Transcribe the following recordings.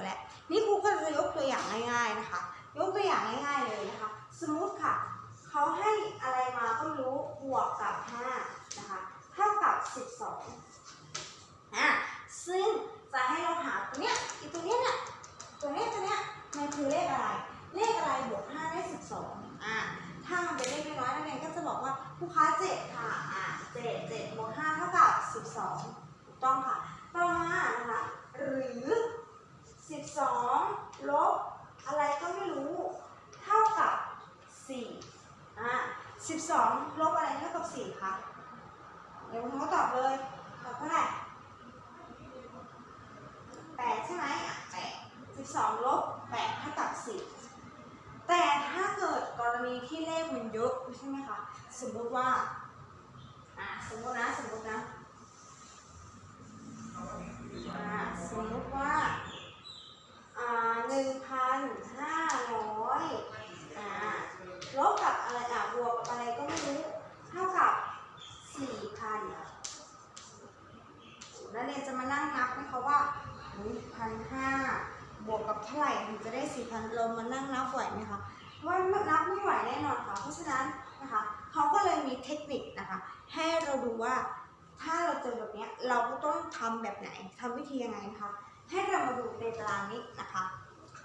ไปแล้ว นี่ครูก็จะยกตัวอย่างง่ายๆนะคะ ยกตัวอย่างง่ายๆเลยนะคะ สมมติค่ะ เขาให้อะไรมาก็ไม่รู้ บวกกับ 5 นะคะ เท่ากับ 12อะซึ่งจะให้เราหาตัวเนี้ยอีตัวเนี้ยเนี่ย ตัวเนี้ยตัวเนี้ยมันคือเลขอะไร เลขอะไรบวก 5 ได้ 12อะถ้ามันเป็นเลขน้อยนักเรียก็จะบอกว่าผู้ค้า7ค่ะ อะ7 7บวก5เท่ากับ 12 ถูกต้องค่ะ ต่อมานะคะ หรือ 12 ลบ อะไรก็ไม่รู้ เท่ากับ4อะ12 ลบอะไรเท่ากับ4คะเดี๋ยวคุณเขาตอบเลย ตอบเท่าไหร่8ใช่ไหมอะ8 12 ลบ 8 เท่ากับ 4 แต่ถ้าเกิดกรณีที่เลขมันเยอะใช่ไหมคะ สมมติว่า อะสมมตินะ สมมตินะ อ่าสมมติว่า นึ่งพันห้าร้อยอ่าลบกับอะไรอะบวกกับอะไรก็ไม่รู้เท่ากับสี่พันแล้วเรียนจะมานั่งนับไหมคะว่าหนึ่งพันห้าบวกกับเท่าไหร่ถึงจะได้สี่พันเรามานั่งนับไหวไหมคะว่านับไม่ไหวแน่นอนค่ะ เพราะฉะนั้นนะคะเขาก็เลยมีเทคนิคนะคะ ให้เราดูว่าถ้าเราเจอแบบนี้เราก็ต้องทำแบบไหนทำวิธียังไงนะคะ ให้เรามาดูในตารางนี้นะคะ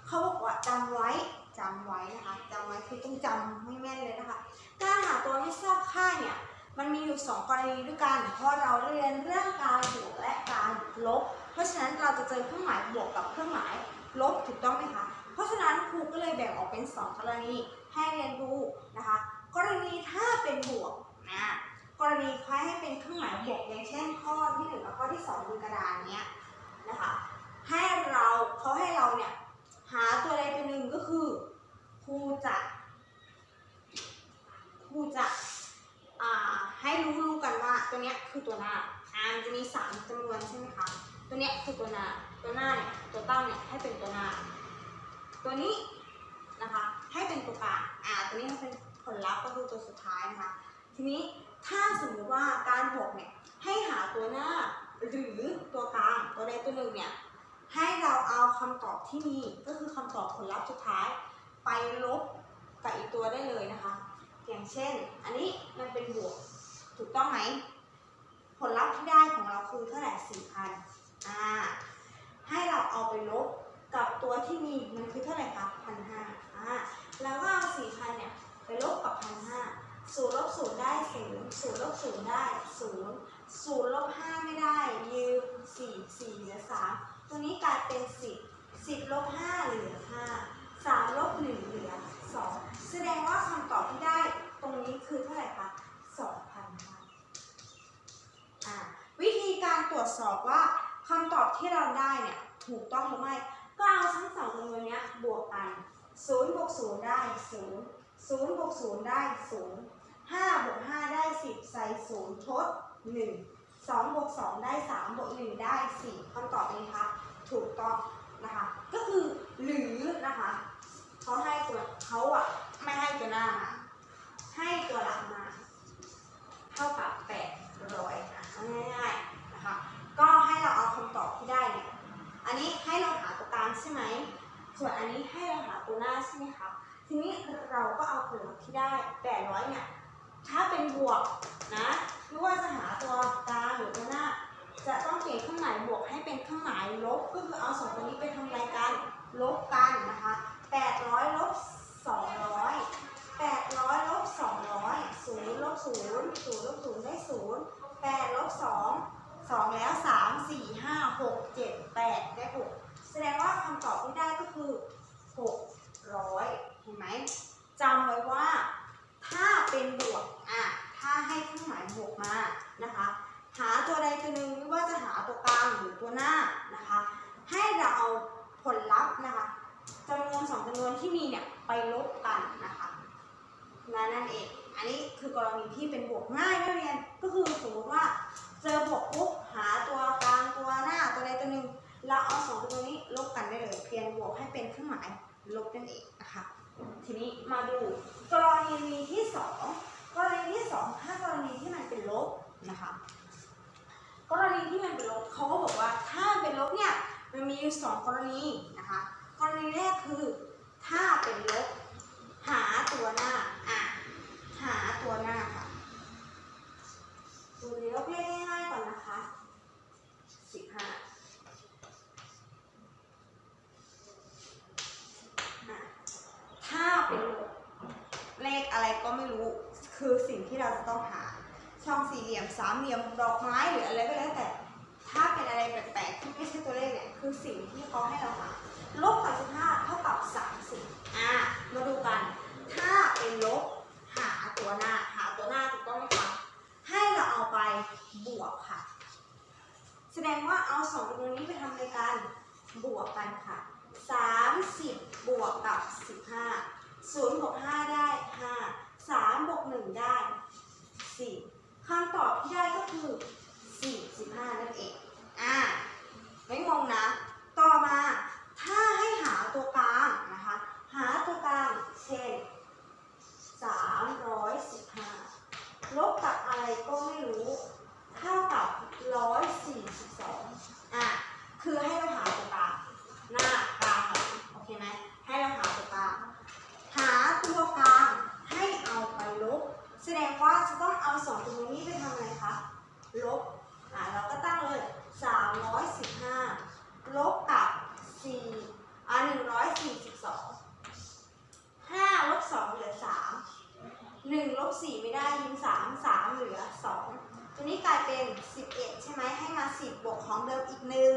เขาบอกว่าจำไว้จำไว้นะคะจำไว้คือต้องจำให้แม่นเลยนะคะการหาตัวไม่ทราบค่าเนี่ยมันมีอยู่ 2 กรณีด้วยกันเพราะเราเรียนเรื่องการบวกและการลบ เพราะฉะนั้นเราจะเจอเครื่องหมายบวกกับเครื่องหมายลบถูกต้องไหมคะเพราะฉะนั้นครูก็เลยแบ่งออกเป็น 2 กรณีให้เรียนรู้นะคะ กรณีถ้าเป็นบวกนะกรณีคล้ายให้เป็นเครื่องหมายบวกอย่างเช่นข้อที่หนึ่งกับข้อที่สองบนกระดานเนี้ยนะคะให้เราเขาให้เราเนี่ย หาตัวใดตัวหนึ่งก็คือครูจะครูจะอ่าให้รู้รู้กันว่าตัวเนี้ยคือตัวหน้าอ่ามันจะมีสามจำนวนใช่ไหมคะตัวเนี้ยคือตัวหน้าตัวหน้าเนี่ยตัวตั้งเนี่ยให้เป็นตัวหน้าตัวนี้นะคะให้เป็นตัวกลางอ่าตัวนี้ให้เป็นผลลัพธ์ก็คือตัวสุดท้ายนะคะทีนี้ถ้าสมมติว่าการบวกเนี่ยให้หาตัวหน้าหรือตัวกลางตัวใดตัวหนึ่งเนี่ย ให้เราเอาคำตอบที่มีก็คือคำตอบผลลัพธ์สุดท้าย ไปลบกับอีกตัวได้เลยนะคะ อย่างเช่น อันนี้มันเป็นบวก ถูกต้องไหม ผลลัพธ์ที่ได้ของเราคือเท่าไหร่สี่พันอ่าให้เราเอาไปลบกับตัวที่มีมันคือเท่าไหร่คะพันห้าอ่าแล้วก็เอาสี่พันเนี่ยไปลบกับพันห้าศูนย์ลบศูนย์ได้ศูนย์ศูนย์ลบศูนย์ได้ศูนย์ศูนย์ลบห้าไม่ได้ยืมสี่สี่เหลือสาม ตัวนี้กลายเป็น 10 10ลบ5เหลือ 5 3ลบ1เหลือ 2 แสดงว่าคำตอบที่ได้ตรงนี้คือเท่าไหร่คะ2,000ค่ะวิธีการตรวจสอบว่าคำตอบที่เราได้เนี่ยถูกต้องหรือไม่ ก็เอาทั้งสองจำนวนนี้บวกกัน0บวก0ได้ 0 0บวก0ได้ 0 5บวก5ได้ 10 ใส่ 0 ทด 1 2บวก2ได้3บวก1ได้ 4คำตอบนี้คะถูกต้องนะคะ ก็คือหรือนะคะเขาให้ตัวเขาอะไม่ให้ตัวหน้ามาให้ตัวหลังมา เท่ากับ800อะง่ายๆนะคะก็ให้เราเอาคำตอบที่ได้เนี่ยอันนี้ให้เราหาตัวกลางใช่ไหมส่วนอันนี้ให้เราหาตัวหน้าใช่ไหมคะทีนี้เราก็เอาผลลัพธ์ที่ได้ 800เนี่ย ถ้าเป็นบวกนะไม่ว่าจะหาตัวกลางหรือตัวหน้า จะต้องเปลี่ยนเครื่องหมายบวกให้เป็นเครื่องหมายลบก็คือเอาสองตัวนี้ไปทำอะไรกันลบกันนะคะ800ลบ200 800ลบ200 0ลบ0 0ลบ0ได้ 0 8ลบ2 2 แล้ว 3 4 5 6 7 8 ได้ 6 แสดงว่าคำตอบที่ได้ก็คือ 600 เห็นไหมจำไว้ว่าถ้าเป็นบวก ให้เครื่องหมายบวกมานะคะ หาตัวใดตัวหนึ่งไม่ว่าจะหาตัวกลางหรือตัวหน้านะคะ ให้เราเอาผลลัพธ์นะคะจำนวนสองจำนวนที่มีเนี่ยไปลบกันนะคะนั่นเอง อันนี้คือกรณีที่เป็นบวกง่ายนักเรียน ก็คือสมมติว่าเจอบวกปุ๊บหาตัวกลางตัวหน้าตัวใดตัวหนึ่งเราเอาสองตัวนี้ลบกันได้เลยเพียงบวกให้เป็นเครื่องหมายลบนั่นเองนะคะ ทีนี้มาดูกรณีที่สอง กรณีที่สองถ้ากรณีที่มันเป็นลบนะคะกรณีที่มันเป็นลบเขาก็บอกว่าถ้าเป็นลบเนี่ยมันมีสองกรณีนะคะกรณีแรกคือถ้าเป็นลบ หาตัวหน้าอะหาตัวหน้าค่ะตัวเล็ย คือสิ่งที่เราจะต้องหาช่องสี่เหลี่ยมสามเหลี่ยมดอกไม้หรืออะไรก็แล้วแต่ ถ้าเป็นอะไรแปลกๆที่ไม่ใช่ตัวเลขเนี่ยคือสิ่งที่เขาให้เราหาลบกับสิบห้าเท่ากับสามสิบอะมาดูกัน ถ้าเป็นลบหาตัวหน้าหาตัวหน้าถูกต้องไหมคะให้เราเอาไปบวกค่ะ แสดงว่าเอาสองวนนี้ไปทำในการบวกกันค่ะสามสิบบวกกับสิบห้าศูนย์บวกห้าได้ห้า สามบวกหนึ่งได้สี่คำตอบที่ได้ก็คือสี่สิบห้านั่นเอง อ่า ไม่งงนะ ต่อมา ถ้าให้หาตัวกลางนะคะ หาตัวกลาง เช่น 315 ลบกับอะไรก็ไม่รู้เท่ากับ 142 อะ คือให้เราหาตัวกลาง หน้ากลางโอเคไหม ให้เราหาตัวกลาง หาตัวกลาง ให้เอาไปลบ แสดงว่าจะต้องเอาสองตัวนี้ไปทำอะไรคะ ลบ อะเราก็ตั้งเลย 315 ลบกับ4อะ142 5ลบ2เหลือ 3 1ลบ4ไม่ได้ยิง3 3 เหลือ 2 ตัวนี้กลายเป็น 11 ใช่ไหมให้มา 10 บวกของเดิมอีกหนึ่ง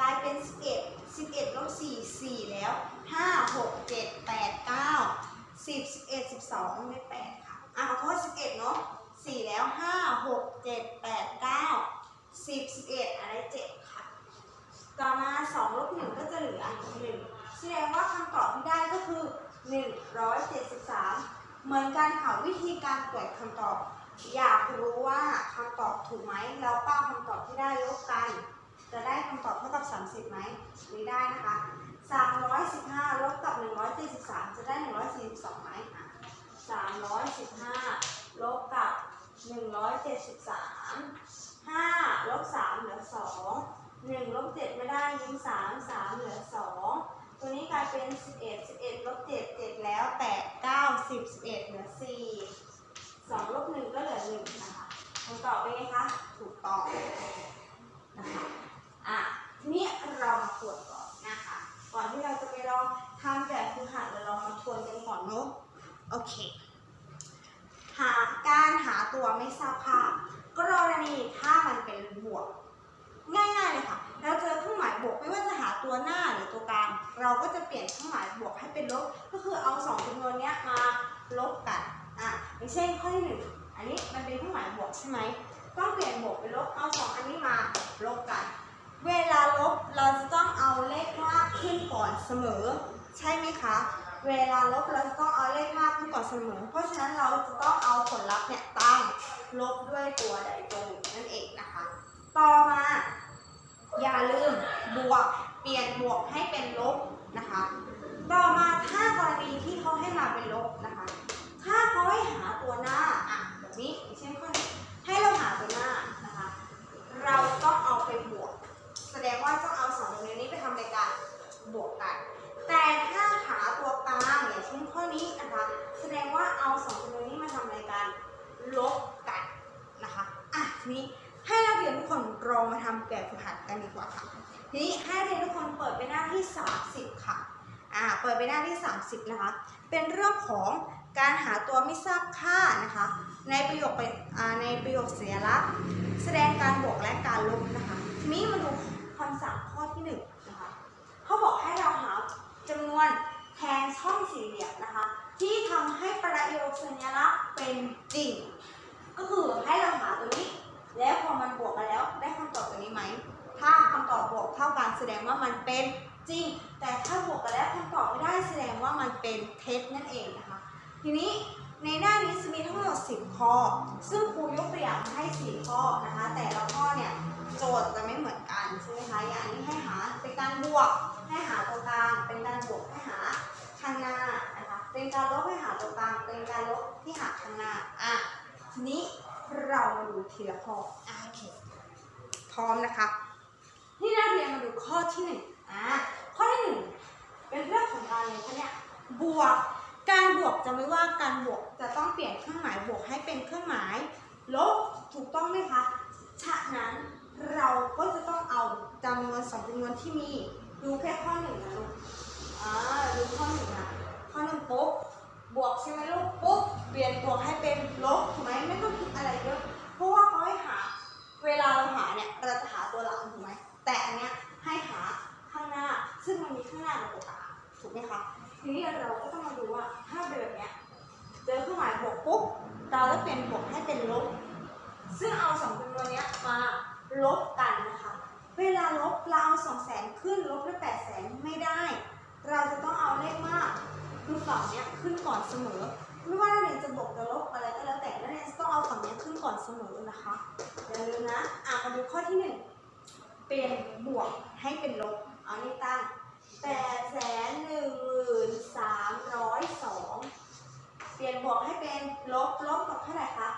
กลายเป็น 11 11ลบ4 4 แล้ว 5 6 7 8 9 10 11 12ไม่8ค่ะอะขอโทษ 11เนาะ4แล้ว5 6 7 8 9 10 11อะไร7ค่ะ ต่อมา2ลบ1ก็จะเหลือ1แสดงว่าคำตอบที่ได้ก็คือ173เหมือนกันค่ะวิธีการตรวจคำตอบ อยากรู้ว่าคำตอบถูกไหมแล้วก็คำตอบที่ได้ลบกัน จะได้คำตอบเท่ากับ30ไหมไม่ได้นะคะ315ลบกับ173จะได้142ไหมอะ315ลบกับ 173 5ลบ3เหลือ2 1ลบ7ไม่ได้ยิง3 3เหลือ2ตัวนี้กลายเป็น11 11ลบ7 7แล้ว8 9 10 11เหลือ4 2ลบ1ก็เหลือ1นะคะคำตอบเป็นไงคะ ถูกต้องนะคะอะทีนี้เรามาตรวจก่อนนะคะ ก่อนที่เราจะไปลองทำแบบฝึกหัดเราลองมาทวนกันก่อนเนาะโอเค หาการหาตัวไม่ทราบค่ากรณีถ้ามันเป็นบวก ง่ายๆเลยค่ะ เราเจอเครื่องหมายบวกไม่ว่าจะหาตัวหน้าหรือตัวกลาง เราก็จะเปลี่ยนเครื่องหมายบวกให้เป็นลบ ก็คือเอาสองจำนวนนี้มาลบกัน อะอย่างเช่นข้อที่หนึ่งอันนี้มันเป็นเครื่องหมายบวกใช่ไหมต้องเปลี่ยนบวกเป็นลบ เอาสองอันนี้มาลบกัน เวลาลบเราจะต้องเอาเลขมากขึ้นก่อนเสมอ ใช่ไหมคะ เวลาลบเราจะต้องเอาเลขมากขึ้นก่อนเสมอ เพราะฉะนั้นเราจะต้องเอาผลลัพธ์เนี่ยตั้งลบด้วยตัวใดตัวหนึ่งนั่นเองนะคะ ต่อมา อย่าลืมบวกเปลี่ยนบวกให้เป็นลบนะคะ ต่อมาถ้ากรณีที่เขาให้มาเป็นลบนะคะ ถ้าเขาให้หาตัวหน้าอะแบบนี้เช่นข้อให้เราหาตัวหน้านะคะ เราต้องเอาไปบวก แสดงว่าต้องเอาสองจำนวนนี้ไปทำในการบวกกัน แต่ถ้าหาตัวกลางอย่างเช่นข้อนี้นะคะ แสดงว่าเอาสองจำนวนนี้มาทำในการลบกันนะคะอะทีนี้ให้นักเรียนทุกคนลองมาทำแบบฝึกหัดกันดีกว่าค่ะทีนี้ให้เรียนทุกคนเปิดไปหน้าที่ 30 ค่ะอ่าเปิดไปหน้าที่ 30 นะคะ เป็นเรื่องของการหาตัวไม่ทราบค่านะคะ ในประโยคเป็นในประโยคเสียลักแสดงการบวกและการลบนะคะ ทีนี้มาดูคำสั่งข้อที่ 1 จำนวนแทนช่องสี่เหลี่ยมนะคะ ที่ทำให้ประโยคสัญลักษณ์เป็นจริง ก็คือให้เราหาตัวนี้ แล้วพอมันบวกกันแล้วได้คำตอบตัวนี้ไหม ถ้าคำตอบบวกเท่ากันแสดงว่ามันเป็นจริง แต่ถ้าบวกกันแล้วคำตอบไม่ได้แสดงว่ามันเป็นเท็จนั่นเองนะคะ ทีนี้ในหน้านี้จะมีทั้งหมด 10 ข้อ ซึ่งครูยกตัวอย่างให้ 4 ข้อนะคะ แต่ละข้อเนี่ยโจทย์จะไม่เหมือนกันใช่ไหมคะ อย่างนี้ให้หาเป็นการบวก ให้หาตัวกลาง เป็นการบวกให้หาข้างหน้านะคะ เป็นการลบให้หาตัวกลาง เป็นการลบที่หาข้างหน้า อะ ทีนี้เรามาดูทีละข้ออะโอเค พร้อมนะคะ นี่นักเรียนมาดูข้อที่หนึ่งอ่าข้อที่หนึ่งเป็นเรื่องของการเลยคะเนี่ย บวก การบวกจะไม่ว่าการบวกจะต้องเปลี่ยนเครื่องหมายบวกให้เป็นเครื่องหมายลบ ถูกต้องไหมคะ ฉะนั้นเราก็จะต้องเอาจำนวนสองจำนวนที่มี ดูแค่ข้อหนึ่งนะลูก อ่า ดูข้อหนึ่งนะ ข้อหนึ่งปุ๊บ บวกใช่ไหมลูก ปุ๊บ เปลี่ยนบวกให้เป็นลบถูกไหมไม่ต้องคิดอะไรเยอะ เพราะว่าเขาให้หา เวลาเราหาเนี่ย เราจะหาตัวหลังถูกไหม แต่อันเนี้ยให้หาข้างหน้า ซึ่งมันมีข้างหน้าเป็นตัวกลางถูกไหมคะ ทีนี้เราก็ต้องมาดูว่าถ้าเป็นแบบเนี้ย เจอเครื่องหมายบวกปุ๊บ เราจะเปลี่ยนบวกให้เป็นลบ ซึ่งเอาสองจำนวนเนี้ยมาลบกัน เวลาลบเราเอาสองแสนขึ้นลบด้วยแปดแสนไม่ได้ เราจะต้องเอาเลขมากคือฝั่งเนี้ยขึ้นก่อนเสมอ ไม่ว่านักเรียนจะบวกจะลบอะไรก็แล้วแต่นักเรียนจะต้องเอาฝั่งเนี้ยขึ้นก่อนเสมอนะคะอย่าลืมนะอะมาดูข้อที่หนึ่งเปลี่ยนบวกให้เป็นลบเอานี่ตั้งแปดแสนหนึ่งหมื่นสามร้อยสองเปลี่ยนบวกให้เป็นลบลบกับเท่าไหร่คะ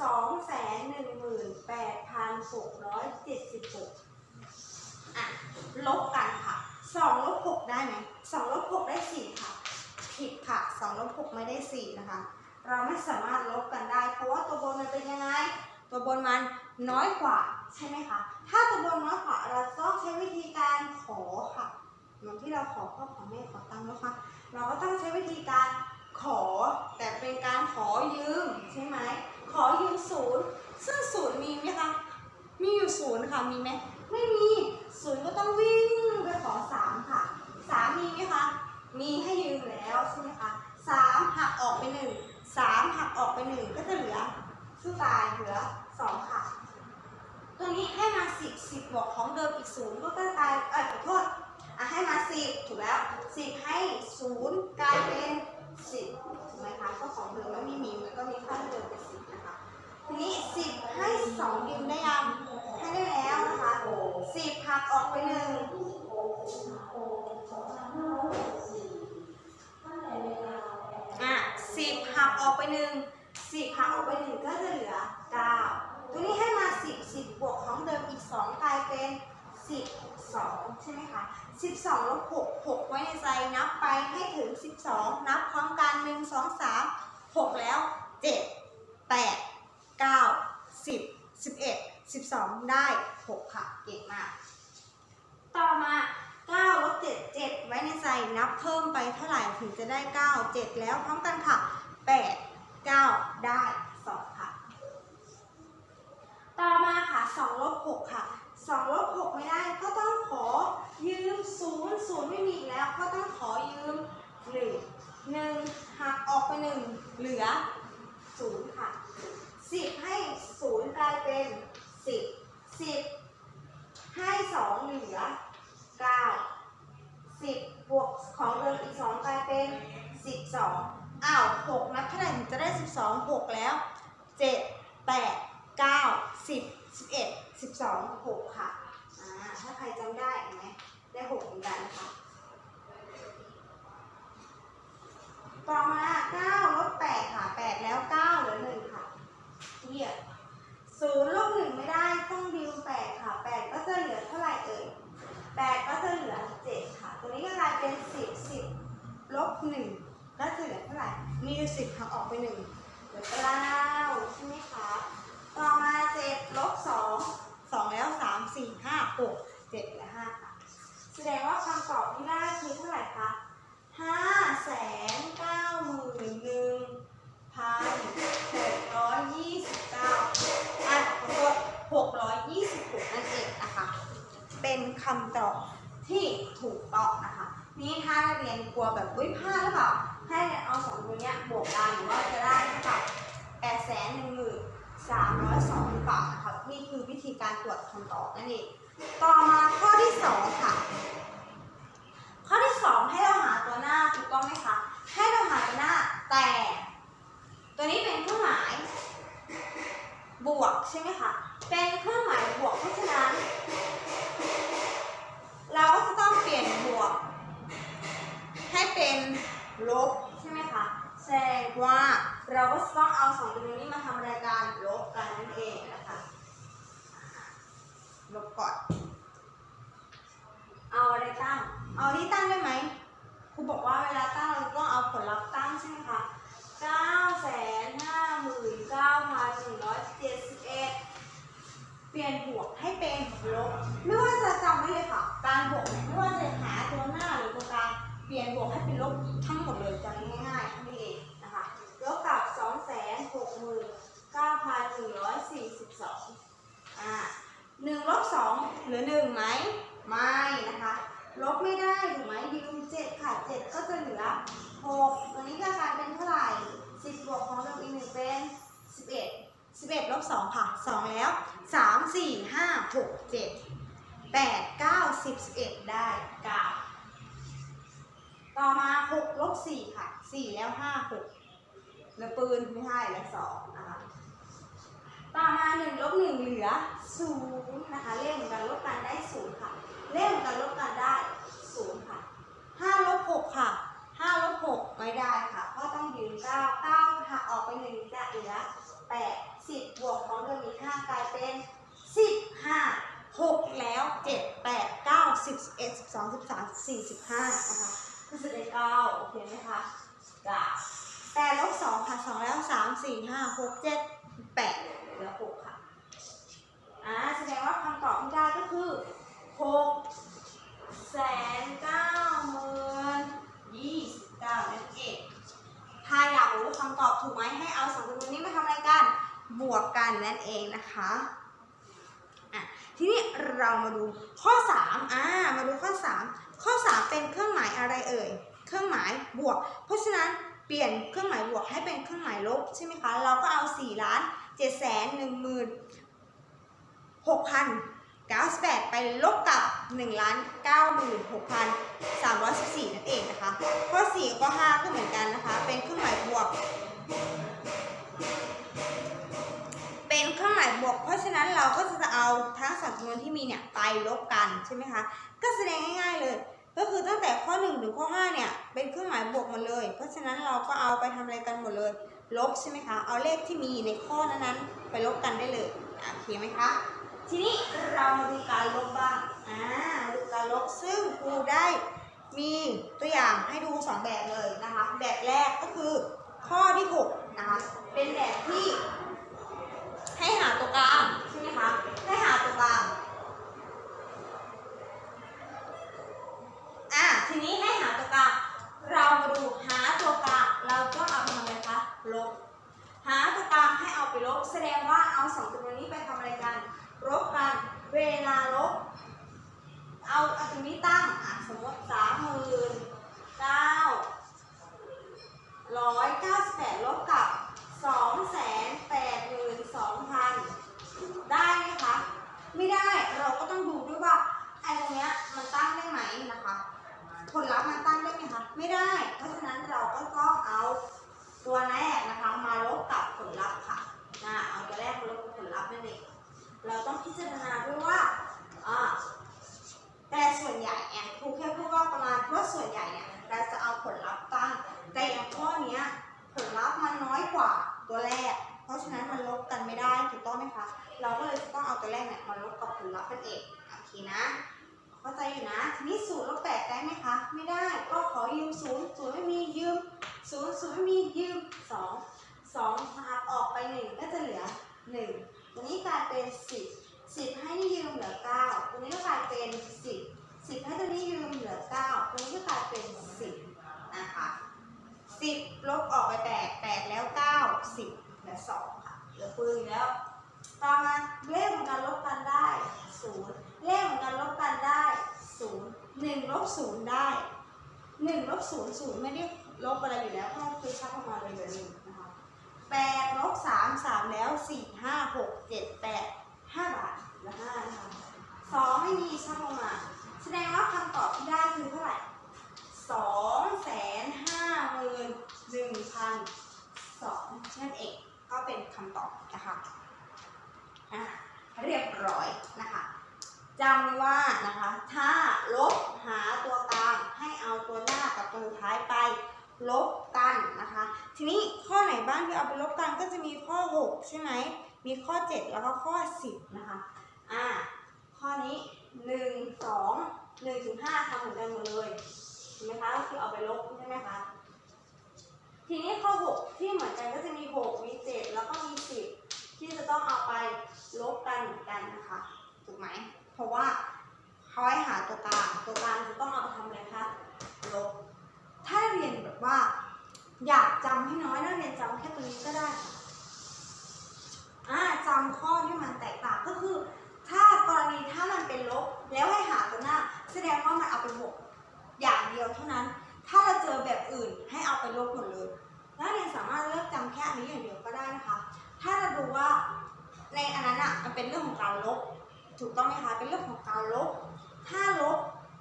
สองแสนหนึ่งหมื่นแปดพันหกร้อยเจ็ดสิบหก อะลบกันค่ะสองลบหกได้ไหมสองลบหกได้สี่ค่ะผิดค่ะสองลบหกไม่ได้สี่นะคะ เราไม่สามารถลบกันได้ เพราะว่าตัวบนมันเป็นยังไง ตัวบนมันน้อยกว่าใช่ไหมคะ ถ้าตัวบนน้อยกว่าเราต้องใช้วิธีการขอค่ะเหมือนที่เราขอพ่อขอแม่ขอตังค์นะคะ เราก็ต้องใช้วิธีการขอแต่เป็นการขอยืมใช่ไหมขอยืมศูนย์ซึ่งศูนย์มีไหมคะ มีอยู่ศูนย์ค่ะมีไหมไม่มี ศูนย์ก็ต้องวิ่งไปขอสามค่ะสามมีไหมคะมีให้ยืมแล้วใช่ไหมคะสามหักออกไปหนึ่งสามหักออกไปหนึ่งก็จะเหลือสู้ตายเหลือสองค่ะ ตัวนี้ให้มาสิบสิบบวกของเดิมอีกศูนย์ก็กลายเออขอโทษอะให้มาสิบถูกแล้วสิบให้ศูนย์กลายเป็นสิบถูกไหมคะก็ของเดิมไม่มีมีมันก็มีค่าเดิมเป็นสิบนะคะทีนี้สิบให้สองยืมได้ยัง ให้ได้แล้วนะคะสิบหักออกไปหนึ่งอะสิบหักออกไปหนึ่งสิบหักออกไปหนึ่งก็จะเหลือเก้าตัวนี้ให้มาสิบสิบบวกของเดิมอีกสองกลายเป็นสิบสองใช่ไหมคะสิบสองลบหกหกไว้ในใจนับไปให้ถึงสิบสองนับพร้อมกันหนึ่งสองสามหกแล้วเจ็ดแปดเก้าสิบสิบเอ็ด สิบสองได้หกค่ะ เก่งมาก ต่อมาเก้าลบเจ็ดเจ็ดไว้ในใจนับเพิ่มไปเท่าไหร่ถึงจะได้เก้าเจ็ดแล้วพร้อมกันค่ะแปดเก้าได้สองค่ะ ต่อมาค่ะสองลบหกค่ะสองลบหกไม่ได้ก็ต้องขอยืมศูนย์ศูนย์ไม่มีแล้วก็ต้องขอยืมหนึ่งหนึ่งหักออกไปหนึ่งเหลือศูนย์ค่ะสิบให้ศูนย์กลายเป็น สิบให้สองเหลือเก้าสิบบวกของเดิมอีกสองกลายเป็นสิบสองอ้าวหกนับเท่าไหร่ถึงจะได้สิบสองหกแล้วเจ็ดแปดเก้าสิบสิบเอ็ดสิบสองหกค่ะอ่าถ้าใครจำได้เห็นไหมได้หกเหมือนกันนะคะต่อมาเก้าลบแปดค่ะแปดแล้วเก้าเหลือหนึ่งค่ะเทียบ ศูนย์ลบหนึ่งไม่ได้ต้องดิวแปดค่ะแปดก็จะเหลือเท่าไหร่เอ่ยแปดก็จะเหลือเจ็ดค่ะ ตัวนี้ก็กลายเป็นสิบสิบลบหนึ่งก็จะเหลือเท่าไหร่ มีอยู่สิบหักออกไปหนึ่งเหลือเก้าใช่ไหมคะต่อมาเจ็ดลบสองสองแล้วสามสี่ห้าหกเจ็ดเหลือห้าค่ะ แสดงว่าคำตอบที่ได้คือเท่าไหร่คะห้าแสนเก้าหมื่นหนึ่งพันหกร้อยยี่ 626 นั่นเองนะคะ เป็นคำตอบที่ถูกต้องนะคะ นี่ถ้าเรียนกลัวแบบวิพลาดหรือเปล่า ให้เอาสองตัวนี้บวกกันหรือว่าจะได้เท่ากับแปดแสนหนึ่งหมื่นสามร้อยสองหรืนะคะนี่คือวิธีการตรวจคำตอบนั่นเอง ต่อมาข้อที่สองค่ะ ข้อที่สองให้เราหาตัวหน้าถูกต้องไหมคะ ให้เราหาตัวหน้าแต่ ตัวนี้เป็นเครื่องหมาย บวกใช่ไหมคะ เป็นเครื่องหมายบวกเพราะฉะนั้น 2 ค่ะ 2 แล้ว 3 4 5 6 7 8 9 10 11 ได้ 9 ต่อมา 6 ลบ 4 ค่ะ 4 แล้ว 5 6เหลือปืนไม่ให้แล้ว2นะคะต่อมา 1 ลบ 1 เหลือ 0 นะคะ เลขกันลบกันได้ 0 ค่ะ เลขกันลบกันได้ 0 ค่ะ 5 ลบ 6 ค่ะห้าลบหกไม่ได้ค่ะเพราะต้องยืนเก้าเก้าค่ะ ออกไปหนึ่งจะเหลือแปด สิบบวกของเดิมอีกห้ากลายเป็นสิบห้าหกแล้วเจ็ดแปดเก้าสิบสิบเอ็ดสิบสองสิบสามสิบสี่สิบห้านะคะก็จะได้เก้าโอเคไหมคะเก้าแปดลบสองค่ะสองแล้วสามสี่ห้าหกเจ็ดแปดเหลือหกค่ะอ่าแสดงว่าคำตอบที่ได้ก็คือหกแสนเก้าหมื่นยี่สิบเก้านั่นเองถ้าอยากรู้คำตอบถูกไหมให้เอาสองจำนวนนี้มาทำอะไรกัน บวกกันนั่นเองนะคะอะทีนี้เรามาดูข้อ3อ่ามาดูข้อ 3 ข้อ 3 เป็นเครื่องหมายอะไรเอ่ย เครื่องหมายบวก เพราะฉะนั้นเปลี่ยนเครื่องหมายบวกให้เป็นเครื่องหมายลบใช่ไหมคะ เราก็เอา4ล้าน7แสน1หมื่น6,098 ไปลบกับ1ล้าน96,314นั่นเองนะคะ ข้อ 4 ก็ 5 ก็เหมือนกันนะคะ เป็นเครื่องหมายบวก เป็นเครื่องหมายบวก เพราะฉะนั้นเราก็จะเอาทั้งสองจำนวนที่มีเนี่ยไปลบกันใช่ไหมคะ ก็แสดงง่ายๆเลย ก็คือตั้งแต่ข้อ 1 ถึงข้อ5เนี่ยเป็นเครื่องหมายบวกหมดเลย เพราะฉะนั้นเราก็เอาไปทำอะไรกันหมดเลย ลบใช่ไหมคะ เอาเลขที่มีในข้อนั้นๆไปลบกันได้เลยโอเคไหมคะ ทีนี้เรามาดูการลบบ้าง อ่า ดูการลบซึ่งครูได้มีตัวอย่างให้ดูสองแบบเลยนะคะ แบบแรกก็คือข้อที่ 6 นะคะ เป็นแบบที่ ให้หาตัวกลางใช่ไหมคะ ให้หาตัวกลางอะทีนี้ให้หาตัวกลาง เรามาดูหาตัวกลาง เราก็เอาไปทำอะไรคะ ลบ หาตัวกลางให้เอาไปลบ แสดงว่าเอาสองจำนวนนี้ไปทำอะไรกัน ลบกัน เวลาลบ เอาเอาตรงนี้ตั้งอะสมมติสามหมื่นเก้าร้อยเก้าสิบแปดลบ เราก็ต้องดูด้วยว่าไอ้ตรงเนี้ยมันตั้งได้ไหมนะคะ ผลลัพธ์มันตั้งได้ไหมคะไม่ได้ เพราะฉะนั้นเราก็ต้องเอาตัวแรกนะคะมาลบกับผลลัพธ์ค่ะนะเอาตัวแรกมาลบกับผลลัพธ์นั่นเองเราต้องพิจารณาด้วยว่าอ่าแต่ส่วนใหญ่แอนครูแค่พูดว่าประมาณว่าส่วนใหญ่เนี่ยเราจะเอาผลลัพธ์ตั้ง แต่อย่างข้อเนี้ยผลลัพธ์มันน้อยกว่าตัวแรก ราะฉะนั้นมันลบกันไม่ได้ถูกต้องไหมคะ เราก็เลยจะต้องเอาตัวแรกเนี่ยมาลบกับผลลัพธ์เป็นเอกโอเคนะเข้าใจอยู่นะทีนี้ศูนย์ลบแปดได้ไหมคะ ไม่ได้ก็ขอยืมศูนย์ศูนย์ไม่มียืมศูนย์ศูนย์ไม่มียืมสองสองหักออกไปหนึ่งก็จะเหลือหนึ่งตัวนี้กลายเป็นสิบให้นี่ยืมเหลือเก้าตรงนี้ก็กลายเป็นสิบสิบให้ตัวนี้ยืมเหลือเก้าตรงนี้ก็กลายเป็นสิบนะคะสิบลบออกไปแปดแปดแล้วเก้าสิบเหลือ สองค่ะเหลือปืนอีกแล้ว ต่อมาเลขเหมือนกันลบกันได้ศูนย์เลขเหมือนกันลบกันได้ศูนย์หนึ่งลบศูนย์ได้หนึ่งลบศูนย์ศูนย์ไม่ได้ลบอะไรอยู่แล้วเพราะคือชักออกมาเลยเหลือหนึ่งนะคะแปดลบสามสามแล้วสี่ห้าหกเจ็ดแปดห้าบาทเหลือห้านะคะสองไม่มีชักออกมา แสดงว่าคำตอบที่ได้คือเท่าไหร่สองแสนห้าหมื่นหนึ่งพันสองนั่นเองก็เป็น คำตอบนะคะอะเรียบร้อยนะคะจำไว้ว่านะคะ ถ้าลบหาตัวกลางให้เอาตัวหน้ากับตัวท้ายไปลบกันนะคะ ทีนี้ข้อไหนบ้างที่เอาไปลบกันก็จะมีข้อ 6 ใช่ไหม มีข้อ 7 แล้วก็ข้อ 10 นะคะ อ่า ข้อนี้ 1 2หนึ่งถึงห้าทำเหมือนกันหมดเลยเห็นไหมคะก็คือเอาไปลบใช่ไหมคะ ทีนี้ข้อหกที่เหมือนกันก็จะมีหกมีเจ็ดแล้วก็มีสิบที่จะต้องเอาไปลบกันเหมือนกันนะคะ ถูกไหม เพราะว่าเขาให้หาตัวกลาง ตัวกลางจะต้องเอาไปทำอะไรคะ ลบ ถ้าเรียนแบบว่า อยากจำให้น้อยนักเรียนจำแค่ตัวนี้ก็ได้ค่ะอ่าจำข้อที่มันแตกต่างก็คือ มันเป็นเรื่องของการลบ ถูกต้องไหมคะ เป็นเรื่องของการลบ ถ้าลบ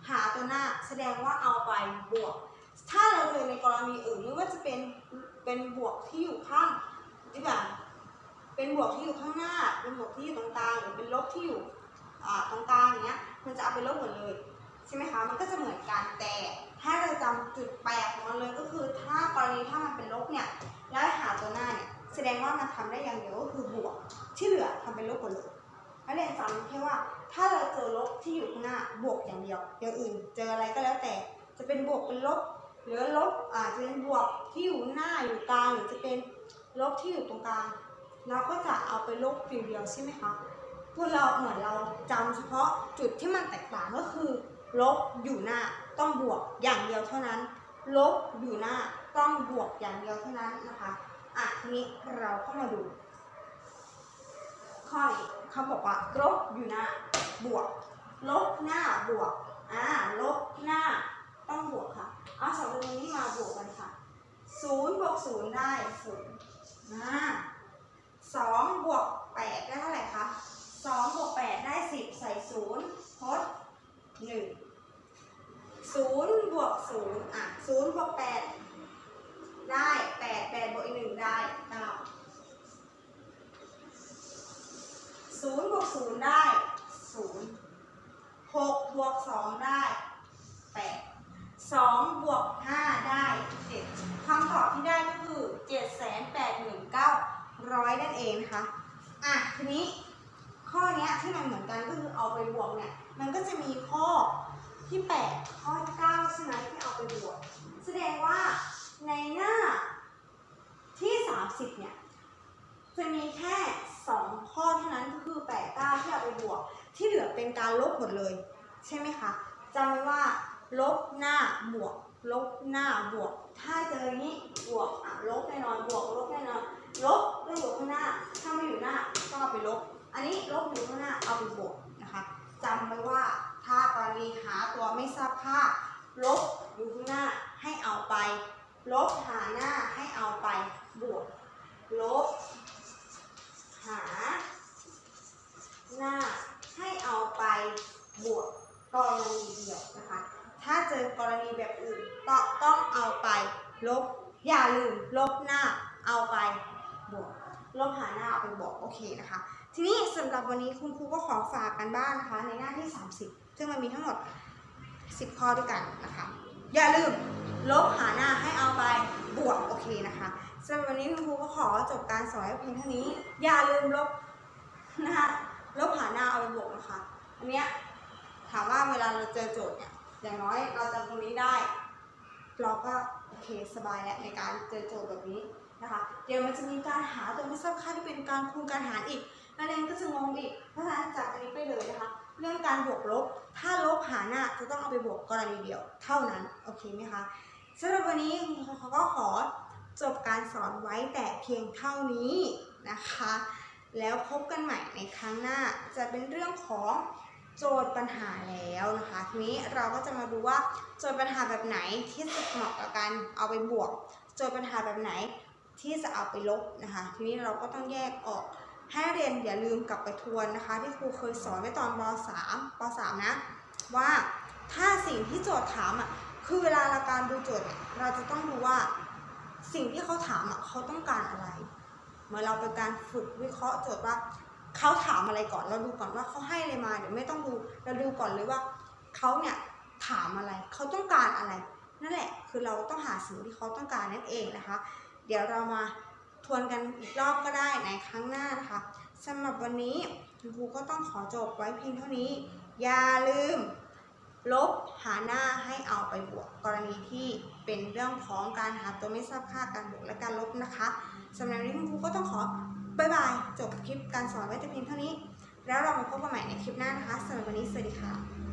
หาตัวหน้าแสดงว่าเอาไปบวก ถ้าเราเจอในกรณีอื่นไม่ว่าจะเป็นเป็นบวกที่อยู่ข้างที่แบบเป็นบวกที่อยู่ข้างหน้า เป็นบวกที่อยู่ตรงกลางหรือเป็นลบที่อยู่ตรงกลางอย่างเงี้ย มันจะเอาไปลบหมดเลยใช่ไหมคะ มันก็จะเหมือนกันแต่ถ้าเราจำจุดแปลกของมันเลยก็คือถ้ากรณีถ้ามันเป็นลบเนี่ยแล้วหาตัวหน้าเนี่ย แสดงว่ามันทำได้อย่างเดียวก็คือบวก ที่เหลือทำเป็นลบหมดเลยนักเรียนจำแค่ว่าถ้าเราเจอลบที่อยู่ข้างหน้าบวกอย่างเดียว อย่างอื่นเจออะไรก็แล้วแต่ จะเป็นบวกเป็นลบ หรือลบอาจจะเป็นบวกที่อยู่หน้าอยู่กลางหรือจะเป็นลบที่อยู่ตรงกลางเราก็จะเอาไปลบเดียวๆใช่ไหมคะพวกเราเหมือนเราจำเฉพาะจุดที่มันแตกต่างก็คือ ลบอยู่หน้าต้องบวกอย่างเดียวเท่านั้น ลบอยู่หน้าต้องบวกอย่างเดียวเท่านั้นนะคะ อะทีนี้เราก็มาดูข้อนี้เขาบอกว่าลบอยู่หน้าบวก ลบหน้าบวกอ่าลบหน้าต้องบวกค่ะเอาสองตัวนี้มาบวกกันค่ะศูนย์บวกศูนย์ได้ศูนย์อ่าสองบวกแปดได้เท่าไหร่คะสองบวกแปดได้สิบใส่ศูนย์ทดหนึ่งศูนย์บวกศูนย์อะศูนย์บวกแปด ศูนย์บวกศูนย์ได้ศูนย์หกบวกสองได้แปดสองบวกห้าได้เจ็ดคำตอบที่ได้ก็คือเจ็ดแสนแปดหมื่นเก้าร้อยนั่นเองนะคะ อะ ทีนี้ข้อนี้ที่มันเหมือนกันก็คือเอาไปบวกเนี่ย มันก็จะมีข้อที่แปดข้อที่เก้าใช่ไหมที่เอาไปบวก แสดงว่าในหน้าที่สามสิบเนี่ย จะมีแค่ 2 ข้อเท่านั้นก็คือ 8 9 ที่เอาไปบวก ที่เหลือเป็นการลบหมดเลย ใช่ไหมคะจำไว้ว่า ลบหน้าบวก ลบหน้าบวก ถ้าเจออย่างนี้บวกอะลบแน่นอนบวกลบแน่นอนลบก็อยู่ข้างหน้า ถ้าไม่อยู่หน้าก็เอาไปลบ อันนี้ลบอยู่ข้างหน้าเอาไปบวกนะคะจำไว้ว่าถ้ากรณีหาตัวไม่ทราบค่าลบอยู่ข้างหน้าให้เอาไป ลบหาหน้าให้เอาไปบวก ลบ หา หน้าให้เอาไปบวกกรณีเดียวนะคะ ถ้าเจอกรณีแบบอื่นต้องเอาไปลบ อย่าลืมลบหน้าเอาไปบวก ลบหาหน้าเอาไปบวกโอเคนะคะ ทีนี้สำหรับวันนี้คุณครูก็ขอฝากกันบ้านนะคะในหน้าที่ 30 ซึ่งมันมีทั้งหมด 10 ข้อด้วยกันนะคะ อย่าลืมลบหาหน้าให้เอาไปบวกโอเคนะคะ สำหรับวันนี้คุณครูก็ขอจบการสอนเพียงเท่านี้ อย่าลืมลบนะคะลบหาหน้าเอาไปบวกนะคะ อันเนี้ยถามว่าเวลาเราเจอโจทย์เนี่ย อย่างน้อยเราจำตรงนี้ได้ เราก็โอเคสบายแล้วในการเจอโจทย์แบบนี้นะคะ เดี๋ยวมันจะมีการหาตัวไม่ทราบค่าที่เป็นการคูณการหารอีกนักเรียนก็จะงงอีก เพราะฉะนั้นจากอันนี้ไปเลยนะคะ เรื่องการบวกลบ ถ้าลบหาหน้าจะต้องเอาไปบวกกรณีเดียว เท่านั้น โอเคไหมคะสำหรับวันนี้เขาก็ขอ จบการสอนไว้แต่เพียงเท่านี้นะคะ แล้วพบกันใหม่ในครั้งหน้าจะเป็นเรื่องของโจทย์ปัญหาแล้วนะคะ ทีนี้เราก็จะมาดูว่าโจทย์ปัญหาแบบไหนที่จะเหมาะกับการเอาไปบวก โจทย์ปัญหาแบบไหนที่จะเอาไปลบนะคะ ทีนี้เราก็ต้องแยกออกให้เรียนอย่าลืมกลับไปทวนนะคะ ที่ครูเคยสอนไว้ตอนป .3 ป .3 นะว่าถ้าสิ่งที่โจทย์ถามอะคือเวลาเราการดูโจทย์เนี่ยเราจะต้องดูว่า สิ่งที่เขาถามอะเขาต้องการอะไร เมื่อเราเป็นการฝึกวิเคราะห์โจทย์ว่าเขาถามอะไรก่อนเราดูก่อนว่าเขาให้อะไรมาเดี๋ยวไม่ต้องดูเราดูก่อนเลยว่าเขาเนี่ยถามอะไรเขาต้องการอะไร นั่นแหละคือเราต้องหาสิ่งที่เขาต้องการนั่นเองนะคะ เดี๋ยวเรามาทวนกันอีกรอบก็ได้ในครั้งหน้านะคะสำหรับวันนี้คุณครูก็ต้องขอจบไว้เพียงเท่านี้ อย่าลืม ลบหาหน้าให้เอาไปบวกกรณีที่ เป็นเรื่องของการหาตัวไม่ทราบค่าการบวกและการลบนะคะสำหรับวันนี้คุณครูก็ต้องขอบายบายจบคลิปการสอนไว้แต่เพียงเท่านี้ แล้วเรามาพบกันใหม่ในคลิปหน้านะคะสำหรับวันนี้สวัสดีค่ะ